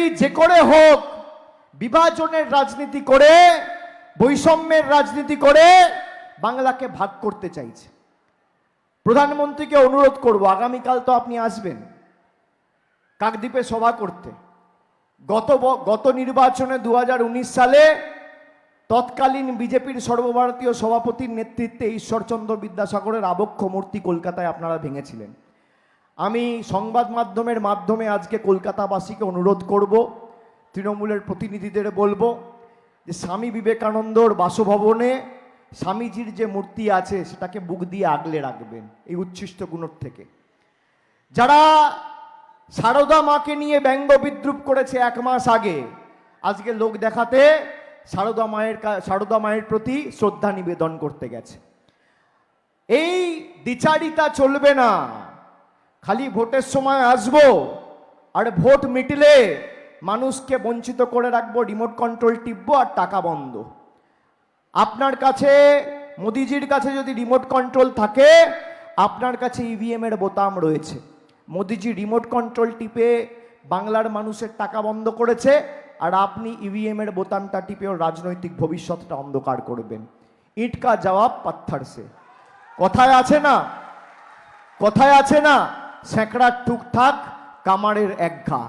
BJP যে করে হোক, বিভাজনের রাজনীতি করে, বৈষম্যের রাজনীতি করে, বাংলাকে ভাগ করতে চাইছে। প্রধানমন্ত্রীকে অনুরোধ করব, আগামীকাল তো আপনি আসবেন। কাকদ্বীপে সভা করতে। গত গত নির্বাচনে দু হাজার উনিশ সালে তৎকালীন বিজেপির সর্বভারতীয় সভাপতির নেতৃত্বে ঈশ্বরচন্দ্র বিদ্যাসাগরের আবক্ষ মূর্তি কলকাতায় আপনারা ভেঙেছিলেন। আমি সংবাদ মাধ্যমের মাধ্যমে আজকে কলকাতাবাসীকে অনুরোধ করব, তৃণমূলের প্রতিনিধিদের বলব যে স্বামী বিবেকানন্দর বাসভবনে স্বামীজির যে মূর্তি আছে সেটাকে বুক দিয়ে আগলে রাখবেন এই উচ্ছিষ্ট গুণর থেকে। যারা সারদা মাকে নিয়ে ব্যঙ্গ বিদ্রুপ করেছে এক মাস আগে, আজকে লোক দেখাতে সারদা মায়ের সারদা মায়ের প্রতি শ্রদ্ধা নিবেদন করতে গেছে। এই দ্বিচারিতা চলবে না। খালি ভোটের সময় আসব, আর ভোট মিটলে মানুষকে বঞ্চিত করে রাখব রিমোট কন্ট্রোল টিপবো, আর টাকা বন্ধ। আপনার কাছে, মোদিজির কাছে যদি রিমোট কন্ট্রোল থাকে, আপনার কাছে ইভিএম এর বোতাম রয়েছে। মোদিজি রিমোট কন্ট্রোল টিপে বাংলার মানুষের টাকা বন্ধ করেছে, আর আপনি ইভিএম এর বোতামটা টিপে রাজনৈতিক ভবিষ্যৎটা অন্ধকার করবেন। ইটকা জবাব পাথর সে। কথায় আছে না? কথায় আছে না? স্যাঁকড়ার টুকঠাক কামারের এক ঘা।